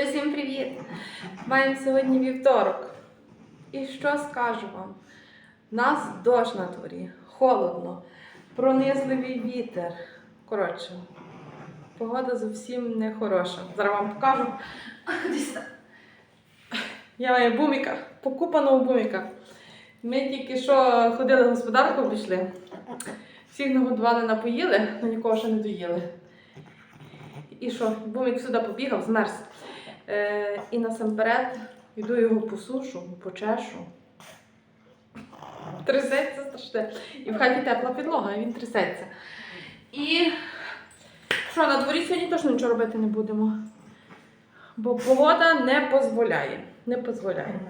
Друзі, всім привіт! Маємо сьогодні вівторок. І що скажу вам? Нас дощ на дворі, холодно, пронизливий вітер. Коротше, погода зовсім не хороша. Зараз вам покажу. Я маю буміка, покупаного буміка. Ми тільки що ходили в господарку, обійшли. Всіх нагодували, напоїли, але нікого ще не доїли. І що, бумик сюди побігав, змерз. Е, і насамперед йду його посушу, почешу. Трясеться страшне. І в хаті тепла підлога, і він трясеться. І що, на дворі сьогодні точно нічого робити не будемо. Бо погода не дозволяє. Не дозволяє.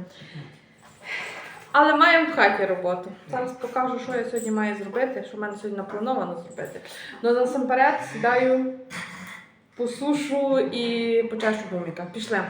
Але маємо в хаті роботу. Зараз покажу, що я сьогодні маю зробити, що в мене сьогодні наплановано зробити. Ну насамперед сідаю посушу і почашу буміка. Пішли.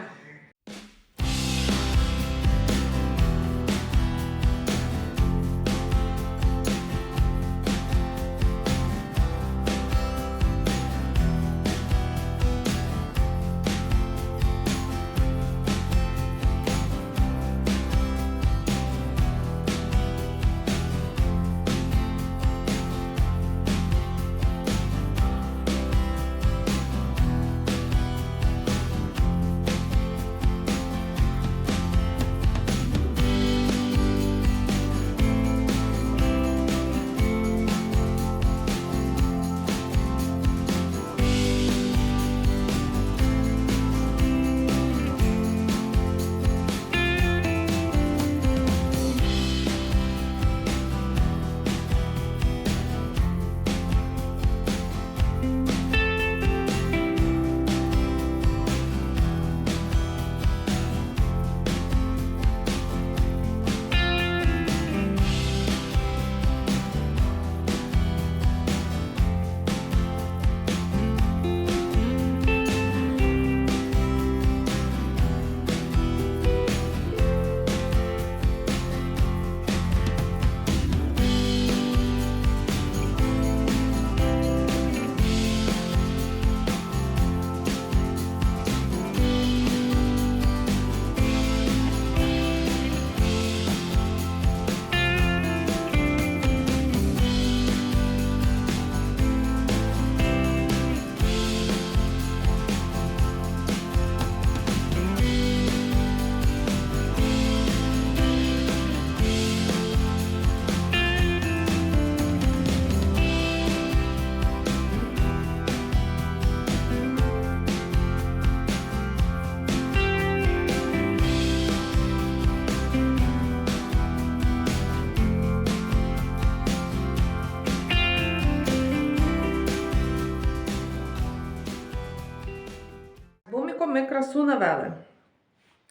Красу навели.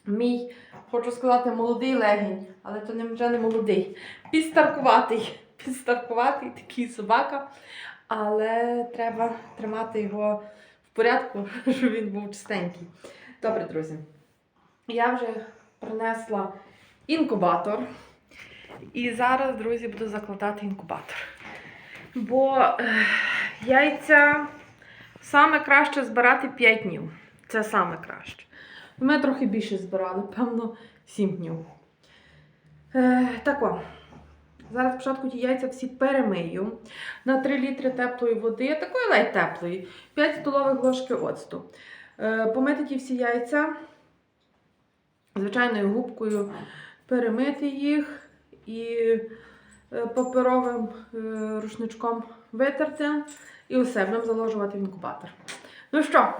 Мій, хочу сказати, молодий легінь, але то вже не молодий. Підстаркуватий. Підстаркуватий такий собака. Але треба тримати його в порядку, щоб він був чистенький. Добре, друзі. Я вже принесла інкубатор. І зараз, друзі, буду закладати інкубатор. Бо яйця саме краще збирати 5 днів. Це саме краще. Ми трохи більше збирали, певно, 7 днів. Е, так о. Зараз спочатку ті яйця всі перемию на 3 літри теплої води, такої ледь теплої, 5 столових ложки оцту. Е, помити ті всі яйця звичайною губкою, перемити їх і е, паперовим е, рушничком витерти і усе, будемо заложувати в інкубатор. Ну що,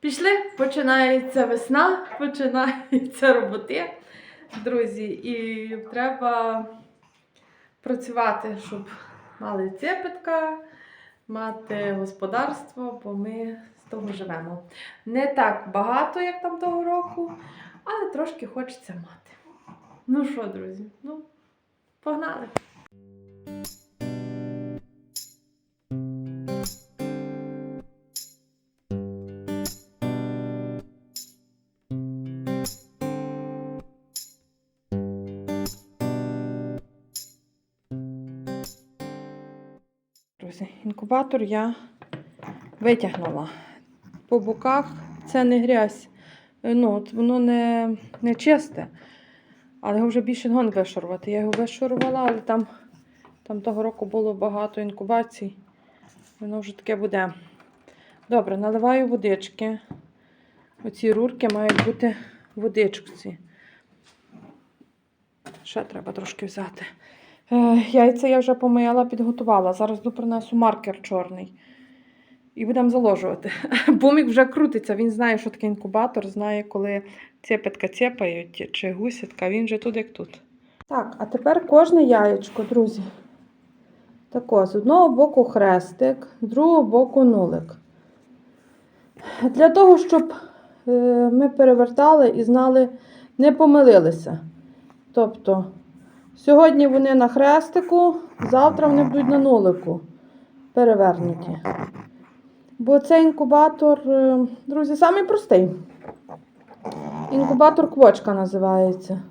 пішли, починається весна, починаються роботи, друзі, і треба працювати, щоб мали цепитка, мати господарство, бо ми з того живемо. Не так багато, як там того року, але трошки хочеться мати. Ну що, друзі, ну, погнали! Друзі, інкубатор я витягнула. По боках це не грязь. е, ну, воно не, не чисте. Але його вже більше не вишарувати. Я його вишарувала, але там, там того року було багато інкубацій. Воно вже таке буде. Добре, наливаю водички. Оці рурки мають бути водичці. Ще треба трошки взяти. Е, яйця я вже помила, підготувала. Зараз принесу маркер чорний. І будемо заложувати. Бумік вже крутиться, він знає, що таке інкубатор, знає, коли цепетка цепають чи гусятка, він же тут як тут. Так, а тепер кожне яєчко, друзі. Тако, з одного боку хрестик, з другого боку нулик. Для того, щоб е, ми перевертали і знали, не помилилися. Тобто, сьогодні вони на хрестику, завтра вони будуть на нулику перевернуті. Бо цей інкубатор, е, друзі, самий простий. Інкубатор квочка називається.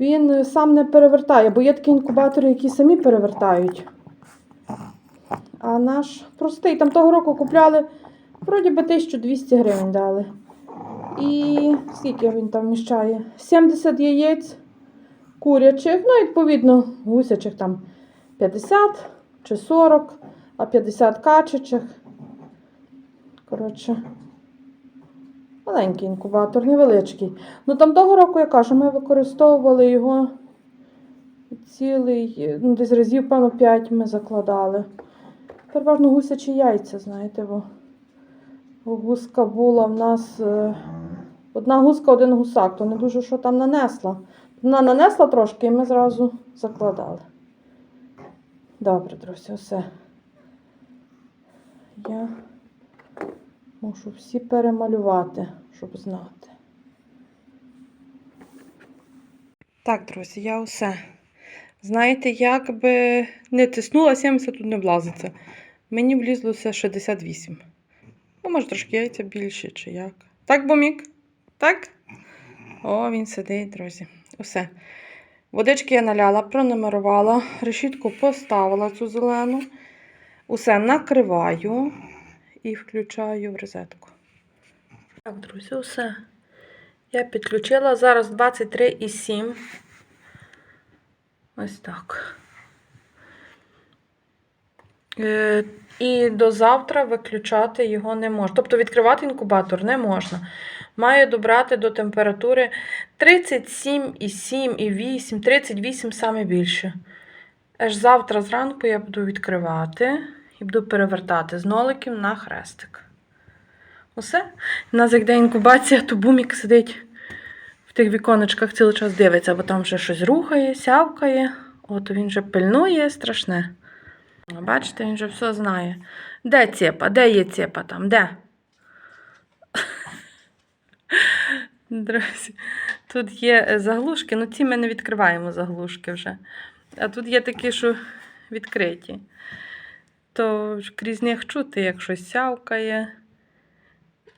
Він е, сам не перевертає, бо є такі інкубатори, які самі перевертають. А наш простий, там того року купляли, вроді би 1200 гривень дали. І скільки він там вміщає? 70 яєць курячих, ну, відповідно, гусячих там 50 чи 40, а 50 качачих. Коротше, маленький інкубатор, невеличкий. Ну там того року, я кажу, ми використовували його цілий, ну, десь разів, певно, 5 ми закладали. Переважно гусячі яйця, знаєте, бо гуска була в нас. е, Одна гуска, один гусак, то не дуже що там нанесла. Вона нанесла трошки і ми зразу закладали. Добре, друзі, все. Я мушу всі перемалювати, щоб знати. Так, друзі, я усе. Знаєте, як би не тиснула, 70 тут не влазиться. Мені влізлося 68. Ну, може, трошки яйця більше, чи як. Так, бомік? Так? О, він сидить, друзі. Усе. Водички я наляла, пронумерувала, решітку поставила цю зелену. Усе накриваю і включаю в розетку. Так, друзі, усе. Я підключила зараз 23,7. Ось так. Е, і до завтра виключати його не можна. Тобто відкривати інкубатор не можна. Маю добрати до температури 37,7 і 8, 38 саме більше. Аж завтра зранку я буду відкривати і буду перевертати з ноликів на хрестик. Усе. У нас як де інкубація, то бумік сидить в тих віконечках цілий час дивиться, бо там вже щось рухає, сявкає. От він вже пильнує страшне. Бачите, він вже все знає. Де цепа? Де є цепа там? Де? Друзі, тут є е, заглушки, ну ці ми не відкриваємо заглушки вже. А тут є такі, що відкриті. То крізь них чути, як щось сявкає.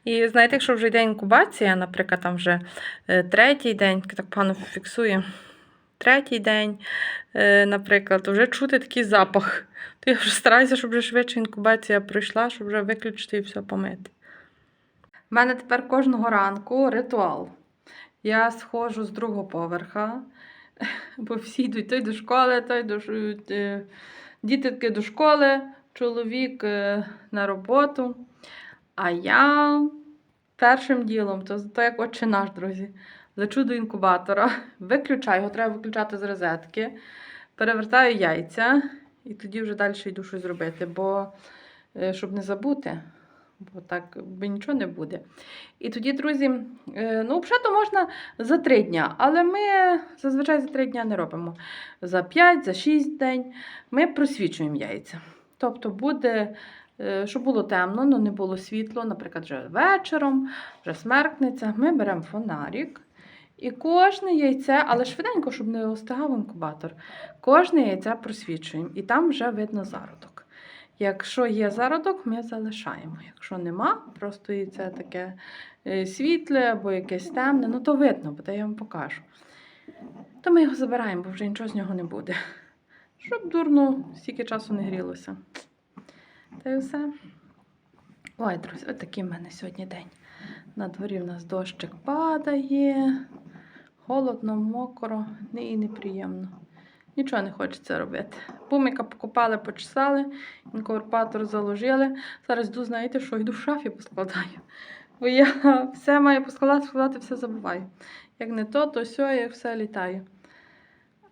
І знаєте, якщо вже йде інкубація, наприклад, там вже е, третій день, так погано фіксує. Третій день, е, наприклад, вже чути такий запах. То я вже стараюся, щоб вже швидше інкубація пройшла, щоб вже виключити і все помити. У мене тепер кожного ранку ритуал. Я сходжу з другого поверха, бо всі йдуть той до школи, той до е, діти до школи, чоловік е, на роботу. А я першим ділом, то, то як отче наш, друзі, лечу до інкубатора, виключаю, його треба виключати з розетки, перевертаю яйця і тоді вже далі йду щось робити, бо е, щоб не забути, бо так бо нічого не буде. І тоді, друзі, е, ну, взагалі можна за три дня, але ми зазвичай за три дня не робимо. За 5, за 6 день ми просвічуємо яйця. Тобто буде, е, щоб було темно, але не було світло, наприклад, вже вечором, вже смеркнеться. Ми беремо фонарик. І кожне яйце, але швиденько, щоб не остигав інкубатор, кожне яйце просвічуємо. І там вже видно зародок. Якщо є зародок, ми залишаємо. Якщо нема, просто яйце таке е, світле або якесь темне, ну то видно, бо я вам покажу. То ми його забираємо, бо вже нічого з нього не буде. Щоб дурно стільки часу не грілося. Та й все. Ой, друзі, от такий в мене сьогодні день. На дворі в нас дощик падає. Холодно, мокро, і неприємно. Нічого не хочеться робити. Бумика покопали, почесали, інкорпатор заложили. Зараз йду, знаєте, що йду в шафі поскладаю. Бо я все маю поскладати, складати, все забуваю. Як не то, то сьо, я все літаю.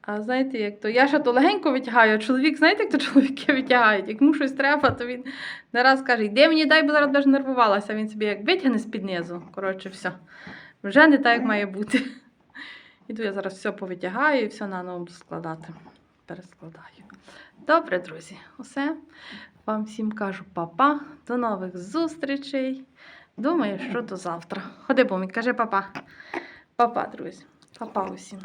А знаєте, як то? Я ще то легенько витягаю, а чоловік, знаєте, як то чоловіки витягають? Як йому щось треба, то він не раз каже, йди мені дай, бо зараз даже нервувалася. Він собі як витягне з-під низу. Коротше, все. Вже не так, як має бути. Іду я зараз все повитягаю і все наново буду складати. Перескладаю. Добре, друзі, усе. Вам всім кажу папа. До нових зустрічей. Думаю, що до завтра. Ходи, Бумі, кажи папа. Папа, друзі. Папа усім.